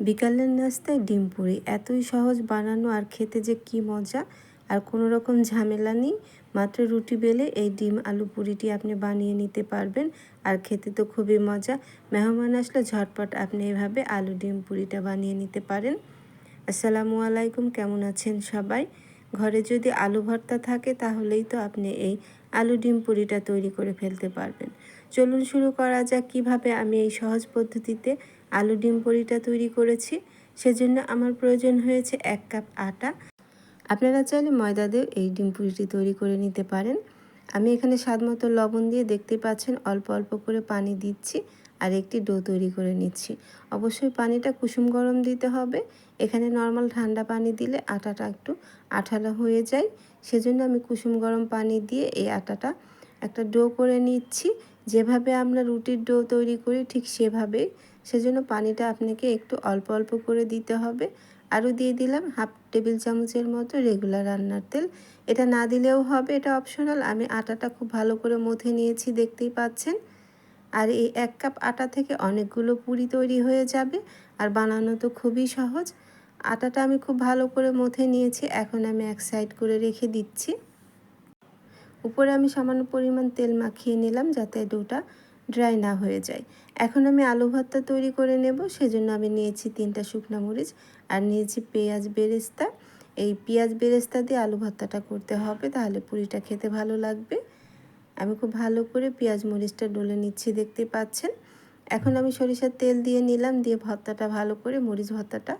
বিকালের নাস্তায় ডিম পুরি। এতই সহজ বানানো আর খেতে যে কি মজা। আর কোনো রকম ঝামেলা নেই। মাত্র রুটি বেলে এই ডিম আলু পুরিটি আপনি বানিয়ে নিতে পারবেন। আর খেতে তো খুবই মজা। মেহমান আসলে ঝটপট আপনি এভাবে আলু ডিম পুরিটা বানিয়ে নিতে পারেন। আসসালামু আলাইকুম, কেমন আছেন সবাই? ঘরে যদি আলু ভর্তা থাকে তাহলেই তো আপনি এই আলু ডিম পুরিটা তৈরি করে ফেলতে পারবেন। চলুন শুরু করা যাক কীভাবে আমি এই সহজ পদ্ধতিতে আলু ডিম পুরিটা তৈরি করেছি। সেজন্য আমার প্রয়োজন হয়েছে এক কাপ আটা। আপনারা চাইলে ময়দা দিয়েও এই ডিম পুরিটি তৈরি করে নিতে পারেন। আমি এখানে স্বাদ মতো লবণ দিয়ে দেখতে পাচ্ছেন অল্প অল্প করে পানি দিচ্ছি আর একটি ডো তৈরি করে নিচ্ছি। অবশ্যই পানিটা কুসুম গরম দিতে হবে। এখানে নর্মাল ঠান্ডা পানি দিলে আটাটা একটু আঠালো হয়ে যায়। সেজন্য আমি কুসুম গরম পানি দিয়ে এই আটাটা একটা ডো করে নিচ্ছি। যেভাবে আমরা রুটির ডো তৈরি করি ঠিক সেভাবেই সেজন্য পানিটা আপনাকে একটু অল্প অল্প করে দিতে হবে। আরও দিয়ে দিলাম হাফ টেবিল চামচের মতো রেগুলার রান্নার তেল। এটা না দিলেও হবে, এটা অপশনাল। আমি আটাটা খুব ভালো করে মথে নিয়েছি, দেখতেই পাচ্ছেন। আর এই এক কাপ আটা থেকে অনেকগুলো পুরি তৈরি হয়ে যাবে, আর বানানো তো খুবই সহজ। আটাটা আমি খুব ভালো করে মথে নিয়েছি, এখন আমি এক সাইড করে রেখে দিচ্ছি। উপরে আমি সামান্য পরিমাণ তেল মাখিয়ে নিলাম, যাতে ডোটা ড্রাই না হয়ে যায়। এখন আমি আলু ভর্তা তৈরি করে নেব, সেজন্য আমি নিয়েছি তিনটা শুকনা মরিচ আর নিয়েছি পেঁয়াজ বেরেস্তা। এই পেঁয়াজ বেরেস্তা দিয়ে আলু ভর্তাটা করতে হবে, তাহলে পুরিটা খেতে ভালো লাগবে। আমি খুব ভালো করে পেঁয়াজ মরিচটা ডলে নিচ্ছি, দেখতে পাচ্ছেন? এখন আমি সরিষার তেল দিয়ে নিলাম, দিয়ে ভর্তাটা ভালো করে, মরিচ ভর্তাটা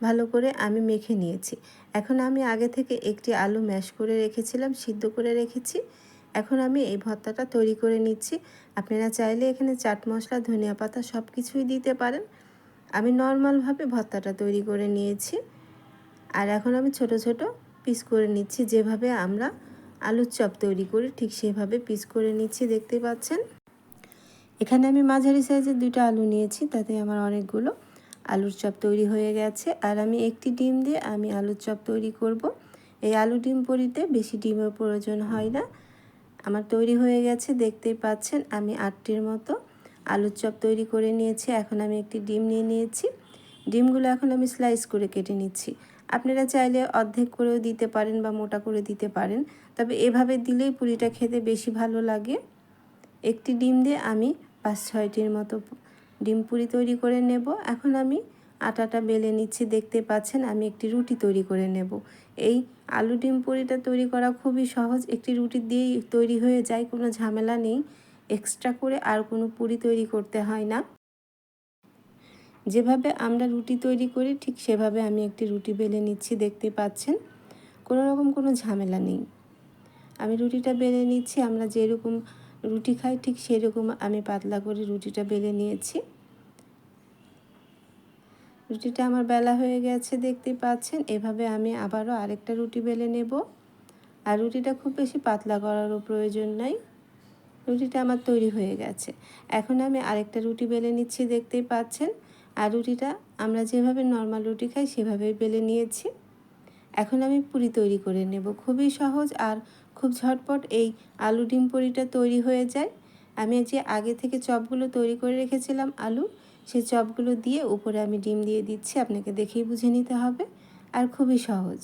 ভালো করে আমি মেখে নিয়েছি। এখন আমি আগে থেকে একটি আলু ম্যাশ করে রেখেছিলাম, সিদ্ধ করে রেখেছি। এখন আমি এই ভর্তাটা তৈরি করে নিচ্ছি। আপনারা চাইলে এখানে চাট মশলা, ধনিয়া পাতা সব কিছুই দিতে পারেন। আমি নর্মালভাবে ভর্তাটা তৈরি করে নিয়েছি। আর এখন আমি ছোট ছোট পিস করে নিচ্ছি। যেভাবে আমরা আলুর চপ তৈরি করি, ঠিক সেভাবে পিস করে নিচ্ছি, দেখতে পাচ্ছেন? এখানে আমি মাঝারি সাইজের দুইটা আলু নিয়েছি, তাতে আমার অনেকগুলো আলুর চপ তৈরি হয়ে গেছে। আর আমি একটি ডিম দিয়ে আমি আলুর চপ তৈরি করব। এই আলু ডিম পরিতে বেশি ডিমের প্রয়োজন হয় না। আমার তৈরি হয়ে গেছে, দেখতেই পাচ্ছেন আমি আটটির মতো আলুর চপ তৈরি করে নিয়েছি। এখন আমি একটি ডিম নিয়ে নিয়েছি। ডিমগুলো এখন আমি স্লাইস করে কেটে নিচ্ছি। আপনারা চাইলে অর্ধেক করেও দিতে পারেন বা মোটা করে দিতে পারেন। তবে এভাবে দিলেই পুরিটা খেতে বেশি ভালো লাগে। একটি ডিম দিয়ে আমি পাঁচ ছয়টির মতো ডিম পুরি তৈরি করে নেব। এখন আমি আটাটা বেলে নিচ্ছি, দেখতে পাচ্ছেন আমি একটি রুটি তৈরি করে নেব। এই আলু ডিম পুরিটা তৈরি করা খুবই সহজ, একটি রুটি দিয়েই তৈরি হয়ে যায়, কোনো ঝামেলা নেই। এক্সট্রা করে আর কোনো পুরি তৈরি করতে হয় না। যেভাবে আমরা রুটি তৈরি করি, ঠিক সেভাবে আমি একটি রুটি বেলে নিচ্ছি, দেখতে পাচ্ছেন। কোনো রকম কোনো ঝামেলা নেই। আমি রুটিটা বেলে নিচ্ছি, আমরা যেরকম রুটি খাই, ঠিক সেরকম আমি পাতলা করে রুটিটা বেলে নিয়েছি। রুটিটা আমার বেলা হয়ে গেছে দেখতে পাচ্ছেন। এভাবে আমি আবারও আরেকটা রুটি বেলে নেব। আর রুটিটা খুব বেশি পাতলা করারও প্রয়োজন নাই। রুটিটা আমার তৈরি হয়ে গেছে। এখন আমি আরেকটা রুটি বেলে নিচ্ছি, দেখতেই পাচ্ছেন। আর রুটিটা আমরা যেভাবে নর্মাল রুটি খাই, সেভাবেই বেলে নিয়েছি। এখন আমি পুরি তৈরি করে নেব। খুবই সহজ আর খুব ঝটপট এই আলু ডিম পুরিটা তৈরি হয়ে যায়। আমি যে আগে থেকে চপগুলো তৈরি করে রেখেছিলাম আলু সেই চপগুলো দিয়ে উপরে আমি ডিম দিয়ে দিচ্ছি, আপনাকে দেখেই বুঝে নিতে হবে। আর খুবই সহজ।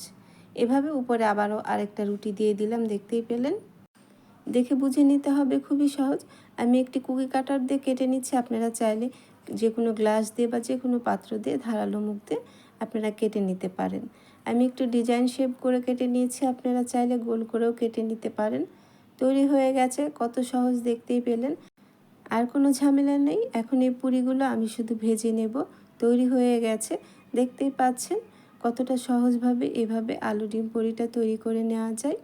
এভাবে উপরে আবারও আরেকটা রুটি দিয়ে দিলাম, দেখতেই পেলেন? দেখে বুঝে নিতে হবে, খুবই সহজ। আমি একটি কুকি কাটার দিয়ে কেটে নিচ্ছি, আপনারা চাইলে যে কোনো গ্লাস দিয়ে বা যে কোনো পাত্র দিয়ে ধারালো মুখ দিয়ে আপনারা কেটে নিতে পারেন। আমি একটু ডিজাইন শেপ করে কেটে নিয়েছি, আপনারা চাইলে গোল করেও কেটে নিতে পারেন। তৈরি হয়ে গেছে, কত সহজ দেখতেই পেলেন। আর কোনো ঝামেলা নেই। এখন এই পুরিগুলো আমি শুধু ভেজে নেব। তৈরি হয়ে গেছে। দেখতেই পাচ্ছেন কতটা সহজভাবে এভাবে আলু ডিম পুরিটা তৈরি করে নেওয়া যায়।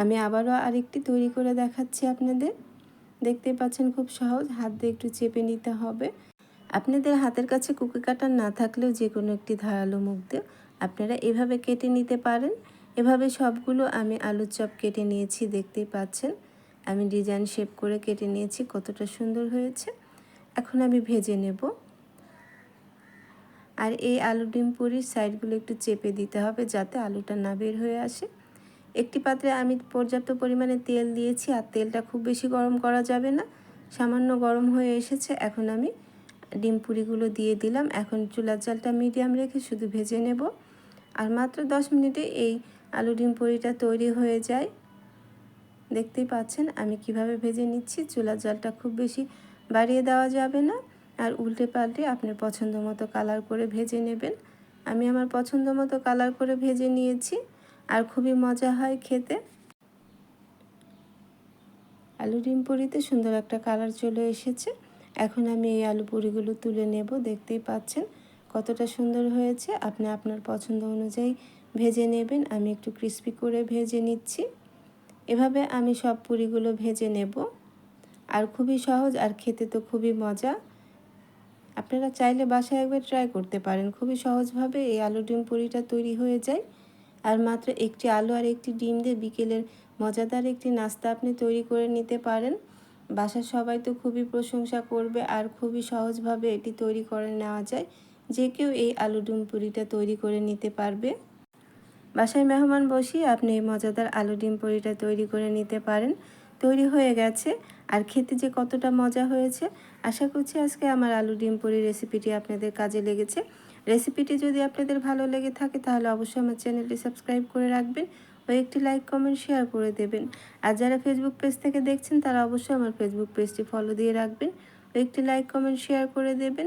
আমি আবারও আরেকটি তৈরি করে দেখাচ্ছি আপনাদের। দেখতেই পাচ্ছেন খুব সহজ। হাত দিয়ে একটু চেপে নিতে হবে। আপনাদের হাতের কাছে কুকি কাটার না থাকলেও যে কোনো একটি ধারালো মুখ দিয়ে আপনারা এভাবে কেটে নিতে পারেন। এভাবে সবগুলো আমি আলুর চপ কেটে নিয়েছি। দেখতেই পাচ্ছেন আমি ডিজাইন শেপ করে কেটে নিয়েছি, কতটা সুন্দর হয়েছে। এখন আমি ভেজে নেব। আর এই আলু ডিম পুরির সাইডগুলো একটু চেপে দিতে হবে যাতে আলুটা না বের হয়ে আসে। একটি পাত্রে আমি পর্যাপ্ত পরিমাণে তেল দিয়েছি, আর তেলটা খুব বেশি গরম করা যাবে না। সামান্য গরম হয়ে এসেছে, এখন আমি ডিম পুরিগুলো দিয়ে দিলাম। এখন চুলার জালটা মিডিয়াম রেখে শুধু ভেজে নেব। আর মাত্র দশ মিনিটে এই আলু ডিম পুরিটা তৈরি হয়ে যায়। দেখতেই পাচ্ছেন, আমি কীভাবে ভেজে নিচ্ছি, চুলার জালটা খুব বেশি বাড়িয়ে দেওয়া যাবে না। আর উল্টে পাল্টে আপনার পছন্দ মতো কালার করে ভেজে নেবেন। আমি আমার পছন্দ মতো কালার করে ভেজে নিয়েছি, আর খুবই মজা হয় খেতে। আলু ডিম পুরিতে সুন্দর একটা কালার চলে এসেছে। এখন আমি এই আলু পুরিগুলো তুলে নেব, দেখতেই পাচ্ছেন কতটা সুন্দর হয়েছে। আপনি আপনার পছন্দ অনুযায়ী ভেজে নেবেন, আমি একটু ক্রিস্পি করে ভেজে নিচ্ছি। এভাবে আমি সব পুরিগুলো ভেজে নেব। আর খুবই সহজ আর খেতে তো খুবই মজা। আপনারা চাইলে বাসায় একবার ট্রাই করতে পারেন। খুবই সহজভাবে এই আলু ডিম পুরিটা তৈরি হয়ে যায়। আর মাত্র একটি আলু আর একটি ডিম দিয়ে বিকেলের মজাদার একটি নাস্তা আপনি তৈরি করে নিতে পারেন। বাসার সবাই তো খুবই প্রশংসা করবে আর খুবই সহজভাবে এটি তৈরি করে নেওয়া যায়। যে কেউ এই আলু ডিম পুরিটা তৈরি করে নিতে পারবে। বাসায় মেহমান বসিয়ে আপনি এই মজাদার আলু ডিম পুরিটা তৈরি করে নিতে পারেন। তৈরি হয়ে গেছে। আর খেতে যে কতটা মজা হয়েছে, আশা করছি আজকে আমার আলু ডিম পুরি রেসিপিটি আপনাদের কাজে লেগেছে। রেসিপিটি যদি আপনাদের ভালো লেগে থাকে, তাহলে অবশ্যই আমার চ্যানেলটি সাবস্ক্রাইব করে রাখবেন ও একটি লাইক, কমেন্ট, শেয়ার করে দেবেন। আর যারা ফেসবুক পেজ থেকে দেখছেন, তারা অবশ্যই আমার ফেসবুক পেজটি ফলো দিয়ে রাখবেন ও একটি লাইক, কমেন্ট, শেয়ার করে দেবেন।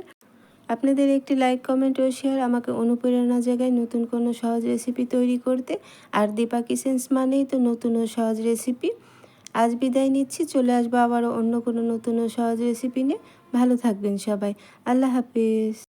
আপনাদের একটি লাইক কমেন্ট ও শেয়ার আমাকে অনুপ্রেরণা জায়গায় নতুন কোনো সহজ রেসিপি তৈরি করতে। আর দীপা কিচেন্স মানেই তো নতুন ও সহজ রেসিপি আজ বিদায় নিচ্ছি, চলে আসব আবারও অন্য কোনো নতুন ও সহজ রেসিপি নিয়ে। ভালো থাকবেন সবাই। আল্লাহ হাফিজ।